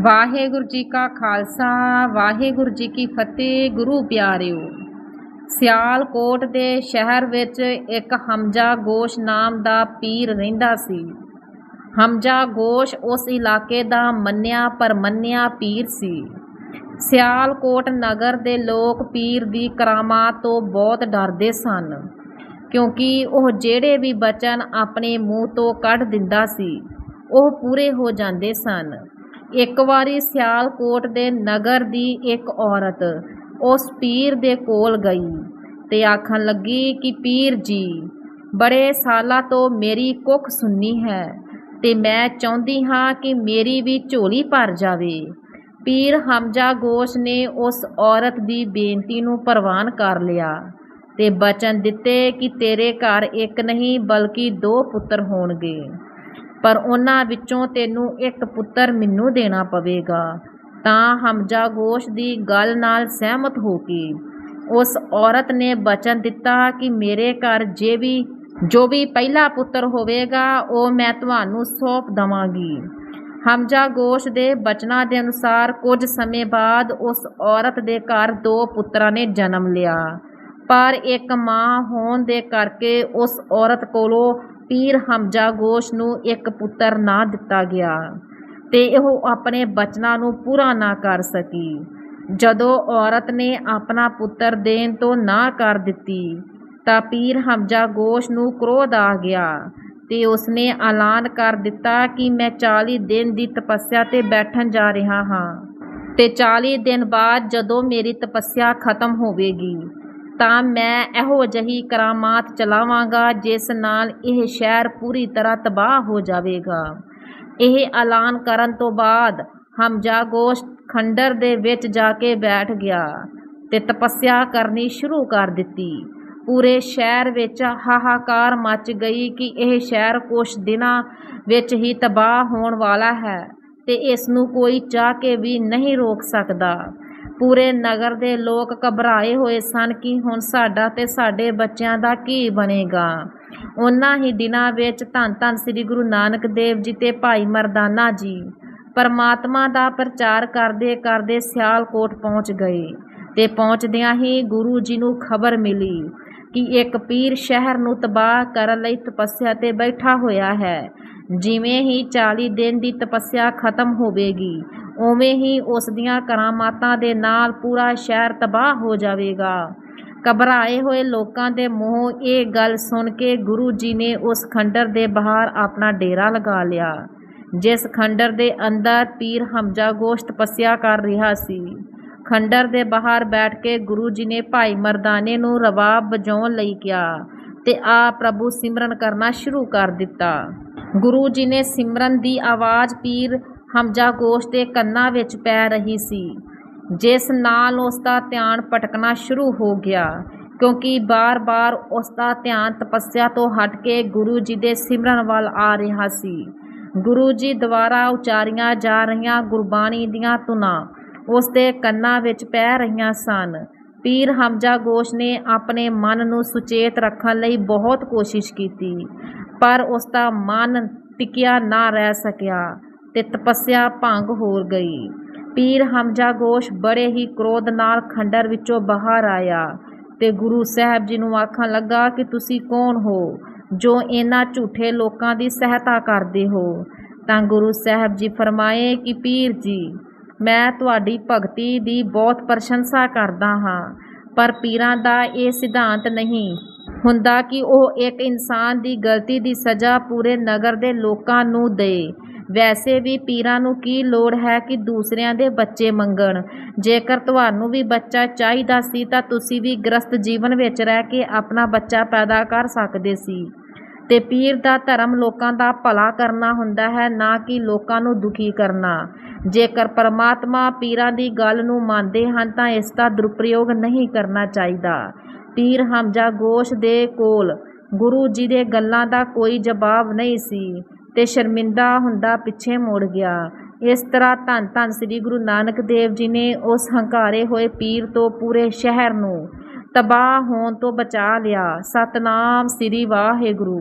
ਵਾਹਿਗੁਰੂ ਜੀ ਕਾ ਖਾਲਸਾ, ਵਾਹਿਗੁਰੂ ਜੀ ਕੀ ਫਤਿਹ, ਗੁਰੂ ਪਿਆਰਿਓ। ਸਿਆਲਕੋਟ ਦੇ ਸ਼ਹਿਰ ਵਿੱਚ ਇੱਕ ਹਮਜ਼ਾ ਗੋਸ਼ ਨਾਮ ਦਾ ਪੀਰ ਰਹਿੰਦਾ ਸੀ। ਹਮਜ਼ਾ ਗੋਸ਼ ਉਸ ਇਲਾਕੇ ਦਾ ਮੰਨਿਆ ਪਰਮੰਨਿਆ ਪੀਰ ਸੀ। ਸਿਆਲਕੋਟ ਨਗਰ ਦੇ ਲੋਕ ਪੀਰ ਦੀ ਕਰਾਮਾਤ ਤੋਂ ਬਹੁਤ ਡਰਦੇ ਸਨ, ਕਿਉਂਕਿ ਉਹ ਜਿਹੜੇ ਵੀ ਬਚਨ ਆਪਣੇ ਮੂੰਹ ਤੋਂ ਕੱਢ ਦਿੰਦਾ ਸੀ, ਉਹ ਪੂਰੇ ਹੋ ਜਾਂਦੇ ਸਨ। ਇੱਕ ਵਾਰੀ ਸਿਆਲਕੋਟ ਦੇ ਨਗਰ ਦੀ ਇੱਕ ਔਰਤ ਉਸ ਪੀਰ ਦੇ ਕੋਲ ਗਈ ਤੇ ਆਖਣ ਲੱਗੀ ਕਿ ਪੀਰ ਜੀ, ਬੜੇ ਸਾਲਾਂ ਤੋਂ ਮੇਰੀ ਕੁੱਖ ਸੁਣਨੀ ਹੈ ਤੇ ਮੈਂ ਚਾਹੁੰਦੀ ਹਾਂ ਕਿ ਮੇਰੀ ਵੀ ਝੋਲੀ ਭਰ ਜਾਵੇ। ਪੀਰ ਹਮਜ਼ਾ ਗੋਸ਼ ਨੇ ਉਸ ਔਰਤ ਦੀ ਬੇਨਤੀ ਨੂੰ ਪ੍ਰਵਾਨ ਕਰ ਲਿਆ ਤੇ ਬਚਨ ਦਿੱਤੇ ਕਿ ਤੇਰੇ ਘਰ ਇੱਕ ਨਹੀਂ ਬਲਕਿ ਦੋ ਪੁੱਤਰ ਹੋਣਗੇ। ਪਰ ਉਹਨਾਂ ਵਿੱਚੋਂ ਤੈਨੂੰ ਇੱਕ ਪੁੱਤਰ ਮੈਨੂੰ ਦੇਣਾ ਪਵੇਗਾ। ਤਾਂ ਹਮਜ਼ਾ ਗੋਸ਼ ਦੀ ਗੱਲ ਨਾਲ ਸਹਿਮਤ ਹੋ ਕੇ ਉਸ ਔਰਤ ਨੇ ਬਚਨ ਦਿੱਤਾ ਕਿ ਮੇਰੇ ਘਰ ਜੇ ਵੀ, ਜੋ ਵੀ ਪਹਿਲਾ ਪੁੱਤਰ ਹੋਵੇਗਾ, ਉਹ ਮੈਂ ਤੁਹਾਨੂੰ ਸੌਂਪ ਦਵਾਂਗੀ। ਹਮਜ਼ਾ ਗੋਸ਼ ਦੇ ਬਚਨਾਂ ਦੇ ਅਨੁਸਾਰ ਕੁਝ ਸਮੇਂ ਬਾਅਦ ਉਸ ਔਰਤ ਦੇ ਘਰ ਦੋ ਪੁੱਤਰਾਂ ਨੇ ਜਨਮ ਲਿਆ। ਪਰ ਇੱਕ ਮਾਂ ਹੋਣ ਦੇ ਕਰਕੇ ਉਸ ਔਰਤ ਕੋਲੋਂ ਪੀਰ ਹਮਜ਼ਾ ਗੋਸ਼ ਨੂੰ ਇੱਕ ਪੁੱਤਰ ਨਾ ਦਿੱਤਾ ਗਿਆ ਤੇ ਉਹ ਆਪਣੇ ਬਚਨਾਂ ਨੂੰ ਪੂਰਾ ਨਾ ਕਰ ਸਕੀ। ਜਦੋਂ ਔਰਤ ਨੇ ਆਪਣਾ ਪੁੱਤਰ ਦੇਣ ਤੋਂ ਨਾ ਕਰ ਦਿੱਤੀ, ਤਾਂ ਪੀਰ ਹਮਜ਼ਾ ਗੋਸ਼ ਨੂੰ ਕ੍ਰੋਧ ਆ ਗਿਆ ਤੇ ਉਸਨੇ ਐਲਾਨ ਕਰ ਦਿੱਤਾ ਕਿ ਮੈਂ 40 ਦਿਨ ਦੀ ਤਪੱਸਿਆ ਤੇ ਬੈਠਣ ਜਾ ਰਿਹਾ ਹਾਂ ਤੇ 40 ਦਿਨ ਬਾਅਦ ਜਦੋਂ ਮੇਰੀ ਤਪੱਸਿਆ ਖਤਮ ਹੋਵੇਗੀ ਤਾਂ ਮੈਂ ਇਹੋ ਜਿਹੀ ਕਰਾਮਾਤ ਚਲਾਵਾਂਗਾ, ਜਿਸ ਨਾਲ ਇਹ ਸ਼ਹਿਰ ਪੂਰੀ ਤਰ੍ਹਾਂ ਤਬਾਹ ਹੋ ਜਾਵੇਗਾ। ਇਹ ਐਲਾਨ ਕਰਨ ਤੋਂ ਬਾਅਦ ਹਮਜ਼ਾ ਗੋਸ਼ ਖੰਡਰ ਦੇ ਵਿੱਚ ਜਾ ਕੇ ਬੈਠ ਗਿਆ ਤੇ ਤਪੱਸਿਆ ਕਰਨੀ ਸ਼ੁਰੂ ਕਰ ਦਿੱਤੀ। ਪੂਰੇ ਸ਼ਹਿਰ ਵਿੱਚ ਹਾਹਾਕਾਰ ਮਚ ਗਈ ਕਿ ਇਹ ਸ਼ਹਿਰ ਕੁਝ ਦਿਨਾਂ ਵਿੱਚ ਹੀ ਤਬਾਹ ਹੋਣ ਵਾਲਾ ਹੈ ਤੇ ਇਸ ਨੂੰ ਕੋਈ ਚਾਹ ਕੇ ਵੀ ਨਹੀਂ ਰੋਕ ਸਕਦਾ। ਪੂਰੇ ਨਗਰ ਦੇ ਲੋਕ ਘਬਰਾਏ ਹੋਏ ਸਨ ਕਿ ਹੁਣ ਸਾਡਾ ਤੇ ਸਾਡੇ ਬੱਚਿਆਂ ਦਾ ਕੀ ਬਣੇਗਾ। ਉਹਨਾਂ ਹੀ ਦਿਨਾਂ ਵਿੱਚ ਧੰਨ ਧੰਨ ਸ੍ਰੀ ਗੁਰੂ ਨਾਨਕ ਦੇਵ ਜੀ ਤੇ ਭਾਈ ਮਰਦਾਨਾ ਜੀ ਪਰਮਾਤਮਾ ਦਾ ਪ੍ਰਚਾਰ ਕਰਦੇ ਕਰਦੇ ਸਿਆਲਕੋਟ ਪਹੁੰਚ ਗਏ ਤੇ ਪਹੁੰਚਦਿਆਂ ਹੀ ਗੁਰੂ ਜੀ ਨੂੰ ਖਬਰ ਮਿਲੀ ਕਿ ਇੱਕ ਪੀਰ ਸ਼ਹਿਰ ਨੂੰ ਤਬਾਹ ਕਰਨ ਲਈ ਤਪੱਸਿਆ ਤੇ ਬੈਠਾ ਹੋਇਆ ਹੈ। ਜਿਵੇਂ ਹੀ 40 ਦਿਨ ਦੀ ਤਪੱਸਿਆ ਖਤਮ ਹੋਵੇਗੀ ਉਵੇਂ ਹੀ ਉਸ ਦੀਆਂ ਕਰਾਮਾਤਾਂ ਦੇ ਨਾਲ ਪੂਰਾ ਸ਼ਹਿਰ ਤਬਾਹ ਹੋ ਜਾਵੇਗਾ। ਘਬਰਾਏ ਹੋਏ ਲੋਕਾਂ ਦੇ ਮੂੰਹੋਂ ਇਹ ਗੱਲ ਸੁਣ ਕੇ ਗੁਰੂ ਜੀ ਨੇ ਉਸ ਖੰਡਰ ਦੇ ਬਾਹਰ ਆਪਣਾ ਡੇਰਾ ਲਗਾ ਲਿਆ, ਜਿਸ ਖੰਡਰ ਦੇ ਅੰਦਰ ਪੀਰ ਹਮਜ਼ਾ ਗੋਸ਼ ਤਪੱਸਿਆ ਕਰ ਰਿਹਾ ਸੀ। ਖੰਡਰ ਦੇ ਬਾਹਰ ਬੈਠ ਕੇ ਗੁਰੂ ਜੀ ਨੇ ਭਾਈ ਮਰਦਾਨੇ ਨੂੰ ਰਵਾਬ ਵਜਾਉਣ ਲਈ ਕਿਹਾ ਤੇ ਆ ਪ੍ਰਭੂ ਸਿਮਰਨ ਕਰਨਾ ਸ਼ੁਰੂ ਕਰ ਦਿੱਤਾ। ਗੁਰੂ ਜੀ ਨੇ ਸਿਮਰਨ ਦੀ ਆਵਾਜ਼ ਪੀਰ ਹਮਜ਼ਾ ਗੋਸ਼ ਦੇ ਕੰਨਾਂ ਵਿੱਚ ਪੈ ਰਹੀ ਸੀ। ਜਿਸ ਨਾਲ ਉਸ ਦਾ ਧਿਆਨ ਭਟਕਣਾ ਸ਼ੁਰੂ ਹੋ ਗਿਆ, ਕਿਉਂਕਿ ਬਾਰ-ਬਾਰ ਉਸ ਦਾ ਧਿਆਨ ਤਪੱਸਿਆ ਤੋਂ ਹਟ ਕੇ ਗੁਰੂ ਜੀ ਦੇ ਸਿਮਰਨ ਵੱਲ ਆ ਰਿਹਾ ਸੀ। ਗੁਰੂ ਜੀ ਦੁਆਰਾ ਉਚਾਰੀਆਂ ਜਾ ਰਹੀਆਂ ਗੁਰਬਾਣੀ ਦੀਆਂ ਧੁਨਾਂ ਉਸ ਦੇ ਕੰਨਾਂ ਵਿੱਚ ਪੈ ਰਹੀਆਂ ਸਨ। ਪੀਰ ਹਮਜ਼ਾ ਗੋਸ਼ ਨੇ ਆਪਣੇ ਮਨ ਨੂੰ ਸੁਚੇਤ ਰੱਖਣ ਲਈ ਬਹੁਤ ਕੋਸ਼ਿਸ਼ ਕੀਤੀ, ਪਰ ਉਸ ਦਾ ਮਨ ਟਿਕਿਆ ਨਾ ਰਹਿ ਸਕਿਆ। ਤੇ ਤਪੱਸਿਆ ਭੰਗ ਹੋ ਗਈ। ਪੀਰ ਹਮਜ਼ਾ ਗੋਸ਼ ਬੜੇ ਹੀ ਕ੍ਰੋਧ ਨਾਲ ਖੰਡਰ ਵਿੱਚੋਂ ਬਾਹਰ ਆਇਆ ਤੇ ਗੁਰੂ ਸਾਹਿਬ ਜੀ ਨੂੰ ਆਖਣ ਲੱਗਾ ਕਿ ਤੁਸੀਂ ਕੌਣ ਹੋ, ਜੋ ਇਹਨਾਂ ਝੂਠੇ ਲੋਕਾਂ ਦੀ ਸਹਾਇਤਾ ਕਰਦੇ ਹੋ? ਤਾਂ ਗੁਰੂ ਸਾਹਿਬ ਜੀ ਫਰਮਾਏ ਕਿ ਪੀਰ ਜੀ, ਮੈਂ ਤੁਹਾਡੀ ਭਗਤੀ ਦੀ ਬਹੁਤ ਪ੍ਰਸ਼ੰਸਾ ਕਰਦਾ ਹਾਂ, ਪਰ ਪੀਰਾਂ ਦਾ ਇਹ ਸਿਧਾਂਤ ਨਹੀਂ ਹੁੰਦਾ ਕਿ ਉਹ ਇੱਕ ਇਨਸਾਨ ਦੀ ਗਲਤੀ ਦੀ ਸਜ਼ਾ ਪੂਰੇ ਨਗਰ ਦੇ ਲੋਕਾਂ ਨੂੰ ਦੇ। ਵੈਸੇ ਵੀ ਪੀਰਾਂ ਨੂੰ ਕੀ ਲੋੜ ਹੈ ਕਿ ਦੂਸਰਿਆਂ ਦੇ ਬੱਚੇ ਮੰਗਣ? ਜੇਕਰ ਤੁਹਾਨੂੰ ਵੀ ਬੱਚਾ ਚਾਹੀਦਾ ਸੀ ਤਾਂ ਤੁਸੀਂ ਵੀ ਗ੍ਰਸਤ ਜੀਵਨ ਵਿੱਚ ਰਹਿ ਕੇ ਆਪਣਾ ਬੱਚਾ ਪੈਦਾ ਕਰ ਸਕਦੇ ਸੀ। ਤੇ ਪੀਰ ਦਾ ਧਰਮ ਲੋਕਾਂ ਦਾ ਭਲਾ ਕਰਨਾ ਹੁੰਦਾ ਹੈ, ਨਾ ਕਿ ਲੋਕਾਂ ਨੂੰ ਦੁਖੀ ਕਰਨਾ। ਜੇਕਰ ਪਰਮਾਤਮਾ ਪੀਰਾਂ ਦੀ ਗੱਲ ਨੂੰ ਮੰਨਦੇ ਹਨ ਤਾਂ ਇਸ ਦਾ ਦੁਰਪ੍ਰਯੋਗ ਨਹੀਂ ਕਰਨਾ ਚਾਹੀਦਾ। ਪੀਰ ਹਮਜ਼ਾ ਗੋਸ਼ ਦੇ ਕੋਲ ਗੁਰੂ ਜੀ ਦੇ ਗੱਲਾਂ ਦਾ ਕੋਈ ਜਵਾਬ ਨਹੀਂ ਸੀ। ਤੇ ਸ਼ਰਮਿੰਦਾ ਹੁੰਦਾ ਪਿੱਛੇ ਮੁੜ ਗਿਆ। ਇਸ ਤਰ੍ਹਾਂ ਧੰਨ ਧੰਨ ਸ੍ਰੀ ਗੁਰੂ ਨਾਨਕ ਦੇਵ ਜੀ ਨੇ ਉਸ ਹੰਕਾਰੇ ਹੋਏ ਪੀਰ ਤੋਂ ਪੂਰੇ ਸ਼ਹਿਰ ਨੂੰ ਤਬਾਹ ਹੋਣ ਤੋਂ ਬਚਾ ਲਿਆ। ਸਤਨਾਮ ਸ੍ਰੀ ਵਾਹਿਗੁਰੂ।